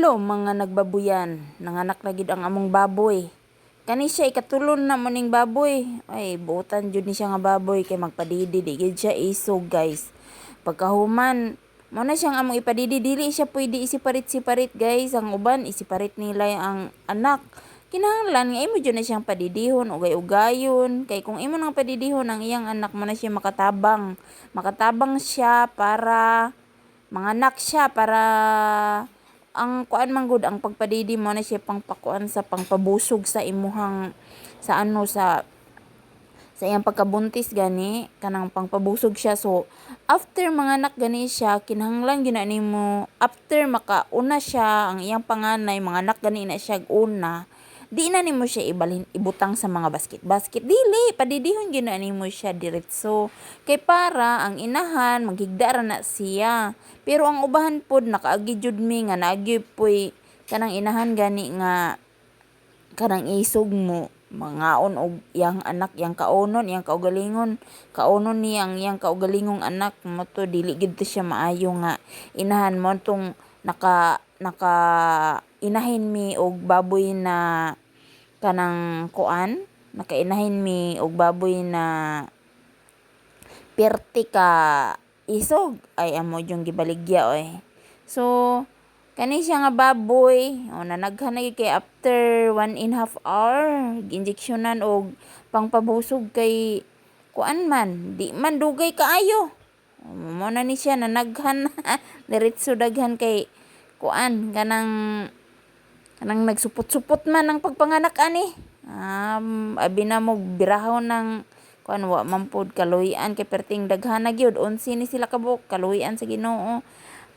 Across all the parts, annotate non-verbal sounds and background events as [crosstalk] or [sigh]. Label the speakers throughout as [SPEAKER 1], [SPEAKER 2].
[SPEAKER 1] Hello mga nagbabuyan, nanganak na gid ang among baboy. Kani siya ikatulon na mo ning baboy. Ay, buotan jud ni siya nga baboy kay magpadidi di gid siya isog guys. Pagkahuman, mo na siyang among ipadidi dili siya pwede isiparit-siparit guys. Ang uban isiparit nila ang anak. Kinahanglan nga imo jud na siyang padidihon ugay-ugayon kay kung imo nang padidihon ang iyang anak mo na siya makatabang. Makatabang siya para manganak siya para ang kuan man gud ang pagpadidi mo na siya pangpakuan sa pangpabusog sa imuhang sa ano sa sa iyang pagkabuntis gani kanang pangpabusog siya. So after manganak gani siya kinahanglan gyud na nimo after makauna siya ang iyang panganay manganak gani na siya una di na nimo siya ibalhin ibutang sa mga basket. Basket dili. Padidihon gyud na nimo siya diretso. Kay para ang inahan maghigda ra na siya. Pero ang ubahan pod nakaagi jud mi nga naagi poy kanang inahan gani nga kanang isog mo. Mangaon og iyang anak iyang kaunon iyang kaugalingon. Kaunon ni ang iyang kaugalingong anak. Mo to dili gid siya maayo nga inahan mo. Tong naka naka inahin mi og baboy na kanang kuan. Nakainahin mi og baboy na perti ka isog. Ay amo yung gibaligya oy. So kani siya nga baboy. O na gyud kay after one and half hour injeksyonan og pangpabusog kay kuan man. Di man dugay kaayo. Mo na ni siya nanaghan. [laughs] Diretso daghan kay kuan kanang kanang nagsupot-supot man ang pagpanganak ani. Um, abi na mo birahon ng kuan wa man pod kaluyan kay perting daghan na gyud unsi ni sila kabuk kaluyan sa Ginoo.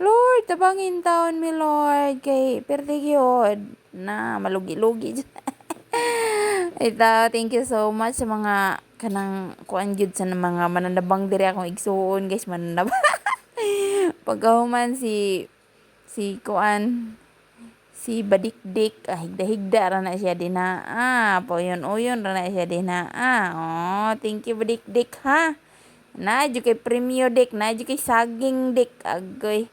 [SPEAKER 1] Lord tabangin taon mi Lord kay perti gyud na malugi-lugi [laughs] Ito, thank you so much sa mga kanang kuan gyud sa mga mananabang diri akong igsuon guys mananabang. [laughs] Pagkahuman si si kuan si Badikdik. Ah higda-higda ra na siya din ha? Ah poyon-oyon ra na siya din ha? Ah oh thank you Badikdik ha? Na kay premio dik na kay saging dik agoy.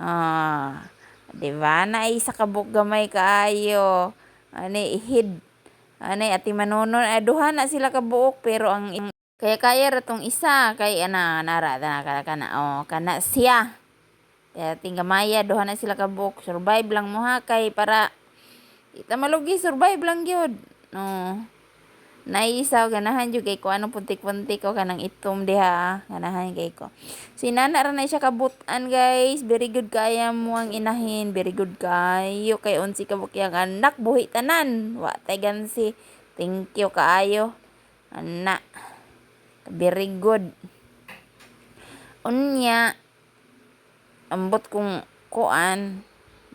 [SPEAKER 1] Ah di ba? Na isa ka buk gamay kaayo. Ani ihid ani ati manunon. Eh, duha na sila ka buok pero ang kaya kaya ra tong isa. Kay ana nara na kana oh kana siya kaya tinggamaya duha na sila ka buok survive lang mo ha kay para ita malugi survive lang gyud. No. Naisaw ganahan jud kay ko anong puntik-puntik ko kanang itom diha ganahan kay ko. Si nana na siya kabutan guys. Very good kaya mo ang inahin. Very good kayo. Kay unsi ka bukyang anak buhi tanan. Wa tay gansi. Thank you kaayo. Anak very good. Unya ambot kong kuan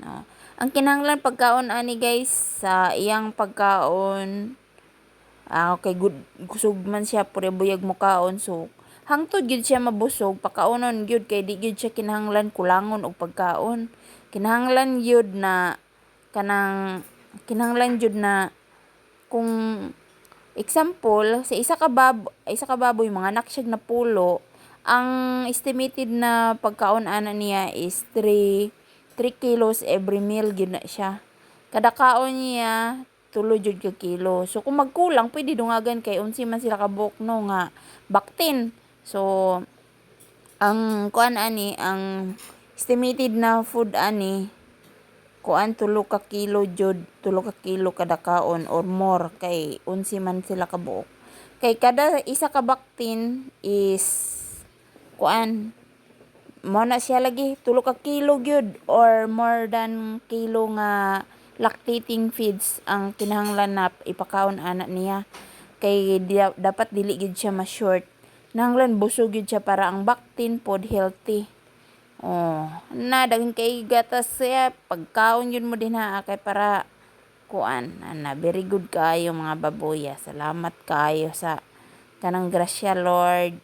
[SPEAKER 1] no? Ang kinahanglan pagkaon ani guys sa iyang pagkaon ah okay good kusog man siya pure buyag mo kaon so hangtod gyud siya mabusog pakaonon gyud kay di gyud siya kinahanglan kulangon og pagkaon. Kinahanglan gyud na kanang kinahanglan gyud na kung example sa isa ka bab isa ka baboy mga anak siya na pulo ang estimated na pagkaon ana niya is 3 3 kilos every meal gyud na siya. Kada kaon niya tulo jud ka kilo. So kung magkulang pwede dungagan kay unsi man sila kabuk no nga baktin. So ang kuan ani ang estimated na food ani kuan tulo ka kilo jud tulo ka kilo kada kaon or more kay unsi man sila kabuok kay kada isa ka baktin is kuan mo na siya lagi tulo ka kilo gyud or more than kilo nga lactating feeds ang kinahanglan na ipakaon ana niya. Kay di- dapat dili gid siya ma-short nahanglan busog gid siya para ang baktin pod healthy. Oh na daghan kay gatas siya pagkaon yun mo din ha kay para kuan ana very good kayo mga baboya. Salamat kayo sa kanang grasya Lord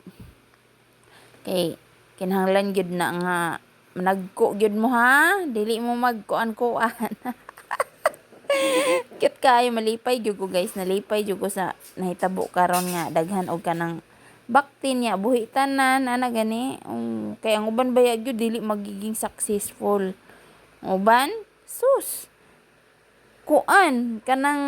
[SPEAKER 1] kay kinahanglan gyud na nga nagko gyud mo ha? Dili mo magkuan-kuan Cute [laughs] kayo malipay gyud ko guys. Nalipay gyud ko sa nahitabo karon nga daghan og kanang bakti niya buhi tanan ana gani. Um, kay ang uban baya gyud dili magiging successful. Uban? Sus! Kuan kanang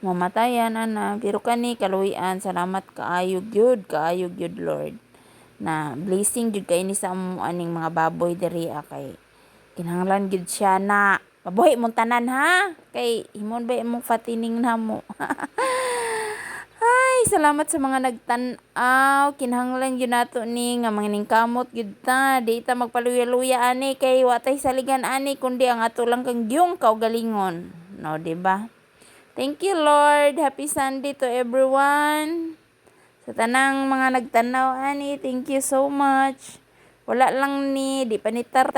[SPEAKER 1] mamatayan ana. Pero kani kaluyan salamat kaayo gyud kaayo gyud Lord na blessing gyud kay ni sa amo aning mga baboy diri ah, kay kinahanglan gyud siya na mabuhi mong tanan ha kay himon ba imong fatining namo [laughs] Ay, salamat sa mga nagtan-aw. Kinahanglan gyud nato ni nga mga kamot gyud ta. Di ta magpaluya-luya ani kay watay saligan ani kundi ang ato lang kang gyung kaugalingon. No, di ba? Thank you Lord. Happy Sunday to everyone. Sa tanang mga nagtanaw ani, thank you so much. Wala lang ni, di pa ni tar